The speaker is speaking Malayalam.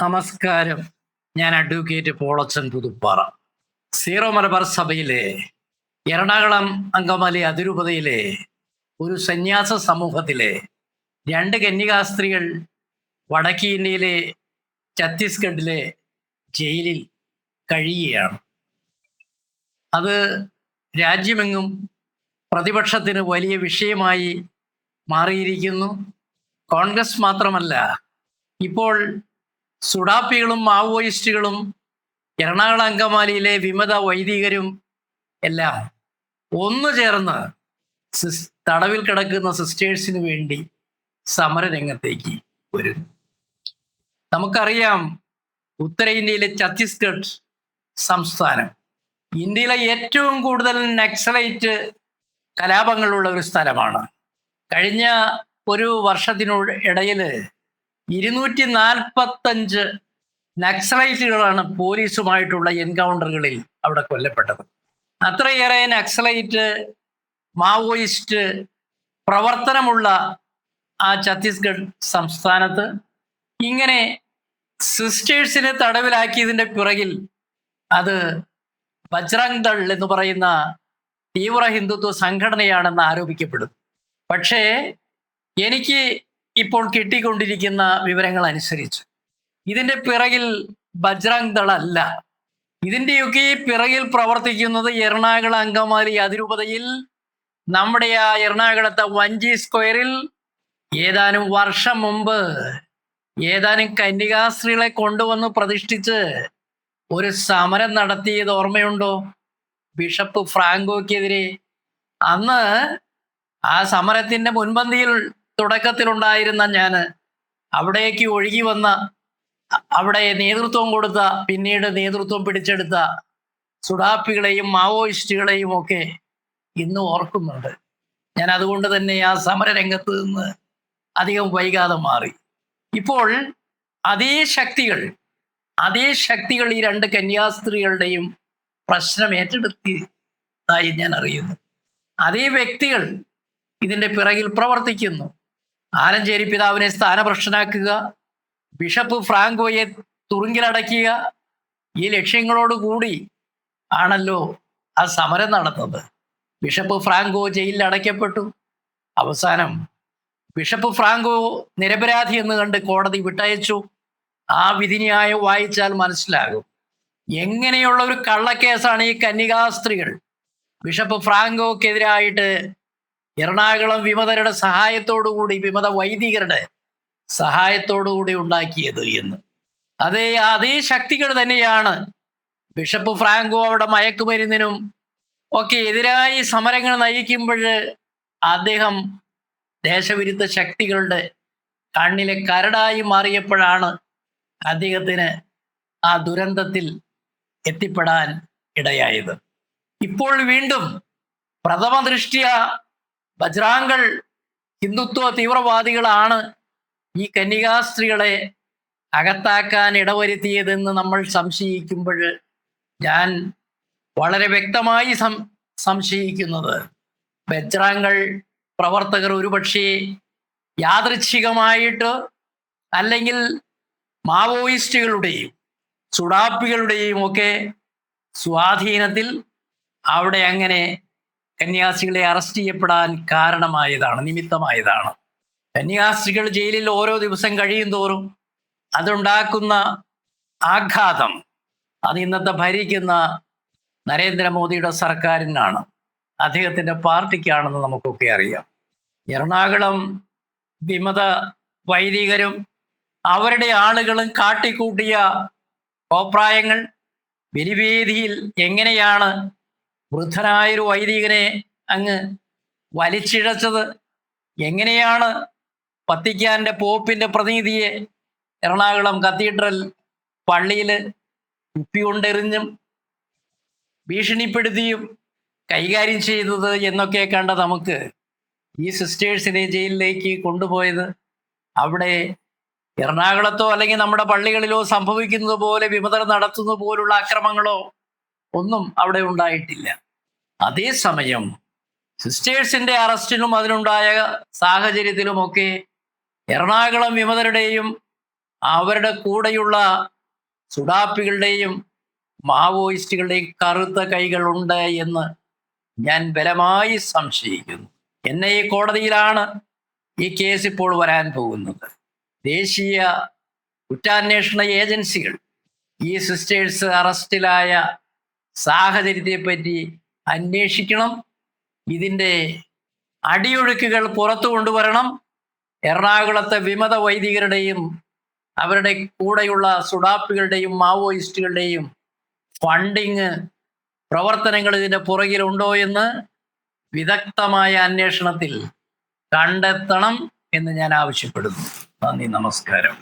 നമസ്കാരം. ഞാൻ അഡ്വക്കേറ്റ് പോളച്ചൻ പുതുപ്പാറ. സീറോ മലബാർ സഭയിലെ എറണാകുളം അങ്കമാലി അതിരൂപതയിലെ ഒരു സന്യാസ സമൂഹത്തിലെ രണ്ട് കന്യകാസ്ത്രീകൾ വടക്കേ ഇന്ത്യയിലെ ഛത്തീസ്ഗഡിലെ ജയിലിൽ കഴിയുകയാണ്. അത് രാജ്യമെങ്ങും പ്രതിപക്ഷത്തിന് വലിയ വിഷയമായി മാറിയിരിക്കുന്നു. കോൺഗ്രസ് മാത്രമല്ല ഇപ്പോൾ സുഡാപ്പികളും മാവോയിസ്റ്റുകളും എറണാകുളം അങ്കമാലിയിലെ വിമത വൈദികരും എല്ലാം ഒന്നു ചേർന്ന് തടവിൽ കിടക്കുന്ന സിസ്റ്റേഴ്സിന് വേണ്ടി സമരരംഗത്തേക്ക് വരും നമുക്കറിയാം ഉത്തരേന്ത്യയിലെ ഛത്തീസ്ഗഡ് സംസ്ഥാനം ഇന്ത്യയിലെ ഏറ്റവും കൂടുതൽ നക്സലൈറ്റ് കലാപങ്ങളുള്ള ഒരു സ്ഥലമാണ്. കഴിഞ്ഞ ഒരു വർഷത്തിനുള്ള ഇടയിൽ ഇരുന്നൂറ്റി നാൽപ്പത്തഞ്ച് നക്സലൈറ്റുകളാണ് പോലീസുമായിട്ടുള്ള എൻകൗണ്ടറുകളിൽ അവിടെ കൊല്ലപ്പെട്ടത്. അത്രയേറെ നക്സലൈറ്റ് മാവോയിസ്റ്റ് പ്രവർത്തനമുള്ള ആ ഛത്തീസ്ഗഡ് സംസ്ഥാനത്ത് ഇങ്ങനെ സിസ്റ്റേഴ്സിനെ തടവിലാക്കിയതിന്റെ പിറകിൽ അത് ബജ്രംഗ് ദൾ എന്ന് പറയുന്ന തീവ്ര ഹിന്ദുത്വ സംഘടനയാണെന്ന് ആരോപിക്കപ്പെടുന്നു. പക്ഷേ എനിക്ക് ഇപ്പോൾ കിട്ടിക്കൊണ്ടിരിക്കുന്ന വിവരങ്ങൾ അനുസരിച്ച് ഇതിന്റെ പിറകിൽ ബജ്രംഗ് ദൾ അല്ല ഇതിന്റെയൊക്കെ പിറകിൽ പ്രവർത്തിക്കുന്നത് എറണാകുളം അങ്കമാലി അതിരൂപതയിൽ നമ്മുടെ ആ എറണാകുളത്തെ വഞ്ചി സ്ക്വയറിൽ ഏതാനും വർഷം മുമ്പ് ഏതാനും കന്യകാസ്ത്രീകളെ കൊണ്ടുവന്ന് പ്രതിഷ്ഠിച്ച് ഒരു സമരം നടത്തിയത് ഓർമ്മയുണ്ടോ? ബിഷപ്പ് ഫ്രാങ്കോയ്ക്കെതിരെ അന്ന് ആ സമരത്തിന്റെ മുൻപന്തിയിൽ തുടക്കത്തിലുണ്ടായിരുന്ന ഞാൻ അവിടേക്ക് ഒഴുകി വന്ന അവിടെ നേതൃത്വം കൊടുത്ത പിന്നീട് നേതൃത്വം പിടിച്ചെടുത്ത സുഡാപ്പികളെയും മാവോയിസ്റ്റുകളെയും ഒക്കെ ഇന്ന് ഓർക്കുന്നുണ്ട്. ഞാൻ അതുകൊണ്ട് തന്നെ ആ സമരരംഗത്ത് നിന്ന് അധികം വൈകാതെ മാറി. ഇപ്പോൾ അതേ ശക്തികൾ അതേ ശക്തികൾ ഈ രണ്ട് കന്യാസ്ത്രീകളുടെയും പ്രശ്നം ഏറ്റെടുത്തിയതായി ഞാൻ അറിയുന്നു. അതേ വ്യക്തികൾ ഇതിന്റെ പിറകിൽ പ്രവർത്തിക്കുന്നു. ആലഞ്ചേരി പിതാവിനെ സ്ഥാനഭ്രഷ്ടനാക്കുക. ബിഷപ്പ് ഫ്രാങ്കോയെ തുറുങ്കിലടയ്ക്കുക. ഈ ലക്ഷ്യങ്ങളോടുകൂടി ആണല്ലോ ആ സമരം നടന്നത്. ബിഷപ്പ് ഫ്രാങ്കോ ജയിലിൽ അടയ്ക്കപ്പെട്ടു. അവസാനം ബിഷപ്പ് ഫ്രാങ്കോ നിരപരാധി എന്ന് കണ്ട് കോടതി വിട്ടയച്ചു. ആ വിധിന്യായം വായിച്ചാൽ മനസ്സിലാകും. എങ്ങനെയുള്ള ഒരു കള്ളക്കേസാണ് ഈ കന്യകാസ്ത്രീകൾ ബിഷപ്പ് ഫ്രാങ്കോക്കെതിരായിട്ട് എറണാകുളം വിമതരുടെ സഹായത്തോടുകൂടി വിമത വൈദികരുടെ സഹായത്തോടുകൂടി ഉണ്ടാക്കിയത് എന്ന്. അതേ അതേ ശക്തികൾ തന്നെയാണ് ബിഷപ്പ് ഫ്രാങ്കോ അവിടെ മയക്കുമരുന്നിനും ഒക്കെ എതിരായി സമരങ്ങൾ നയിക്കുമ്പോൾ അദ്ദേഹം ദേശവിരുദ്ധ ശക്തികളുടെ കണ്ണിലെ കരടായി മാറിയപ്പോഴാണ് അദ്ദേഹത്തിന് ആ ദുരന്തത്തിൽ എത്തിപ്പെടാൻ ഇടയായത്. ഇപ്പോൾ വീണ്ടും പ്രഥമ ദൃഷ്ടിയ ബജ്രാങ്കൾ ഹിന്ദുത്വ തീവ്രവാദികളാണ് ഈ കന്യകാസ്ത്രീകളെ അകത്താക്കാൻ ഇടവരുത്തിയതെന്ന് നമ്മൾ സംശയിക്കുമ്പോൾ ഞാൻ വളരെ വ്യക്തമായി സം സംശയിക്കുന്നത്. ബജ്രാങ്കൾ പ്രവർത്തകർ ഒരുപക്ഷേ യാദൃച്ഛികമായിട്ട് അല്ലെങ്കിൽ മാവോയിസ്റ്റുകളുടെയും സുഡാപ്പികളുടെയും ഒക്കെ സ്വാധീനത്തിൽ അവിടെ അങ്ങനെ കന്യാസ്ത്രീകളെ അറസ്റ്റ് ചെയ്യപ്പെടാൻ കാരണമായതാണ് നിമിത്തമായതാണ്. കന്യാസ്ത്രീകൾ ജയിലിൽ ഓരോ ദിവസം കഴിയും തോറും അതുണ്ടാക്കുന്ന ആഘാതം അത് ഇന്നത്തെ ഭരിക്കുന്ന നരേന്ദ്രമോദിയുടെ സർക്കാരിനാണ്. അദ്ദേഹത്തിന്റെ പാർട്ടിക്കാണെന്ന് നമുക്കൊക്കെ അറിയാം. എറണാകുളം വിമത വൈദികരും അവരുടെ ആളുകളും കാട്ടിക്കൂട്ടിയ കോപ്രായങ്ങൾ ബലിവേദിയിൽ എങ്ങനെയാണ് വൃദ്ധനായൊരു വൈദികനെ അങ്ങ് വലിച്ചിഴച്ചത് എങ്ങനെയാണ് പത്തിക്കാന്റെ പോപ്പിന്റെ പ്രതിനിധിയെ എറണാകുളം കത്തീഡ്രൽ പള്ളിയിൽ കുപ്പി കൊണ്ടെറിഞ്ഞും ഭീഷണിപ്പെടുത്തിയും കൈകാര്യം ചെയ്തത് എന്നൊക്കെ കണ്ട നമുക്ക് ഈ സിസ്റ്റേഴ്സിനെ ജയിലിലേക്ക് കൊണ്ടുപോയത് അവിടെ എറണാകുളത്തോ അല്ലെങ്കിൽ നമ്മുടെ പള്ളികളിലോ സംഭവിക്കുന്നത് പോലെ വിമതർ നടത്തുന്ന പോലുള്ള അക്രമങ്ങളോ ഒന്നും അവിടെ ഉണ്ടായിട്ടില്ല. അതേസമയം സിസ്റ്റേഴ്സിന്റെ അറസ്റ്റിനും അതിനുണ്ടായ സാഹചര്യത്തിലുമൊക്കെ എറണാകുളം വിമതരുടെയും അവരുടെ കൂടെയുള്ള സുഡാപ്പികളുടെയും മാവോയിസ്റ്റുകളുടെയും കറുത്ത കൈകളുണ്ട് എന്ന് ഞാൻ ബലമായി സംശയിക്കുന്നു. എന്നെ ഈ കോടതിയിലാണ് ഈ കേസ് ഇപ്പോൾ വരാൻ പോകുന്നത്. ദേശീയ കുറ്റാന്വേഷണ ഏജൻസികൾ ഈ സിസ്റ്റേഴ്സ് അറസ്റ്റിലായ സാഹചര്യത്തെപ്പറ്റി അന്വേഷിക്കണം. ഇതിന്റെ അടിയൊഴുക്കുകൾ പുറത്തു കൊണ്ടുവരണം. എറണാകുളത്തെ വിമത വൈദികരുടെയും അവരുടെ കൂടെയുള്ള സുഡാപ്പുകളുടെയും മാവോയിസ്റ്റുകളുടെയും ഫണ്ടിങ് പ്രവർത്തനങ്ങൾ ഇതിന്റെ പുറകിലുണ്ടോ എന്ന് വിദഗ്ധമായ അന്വേഷണത്തിൽ കണ്ടെത്തണം എന്ന് ഞാൻ ആവശ്യപ്പെടുന്നു. നന്ദി നമസ്കാരം.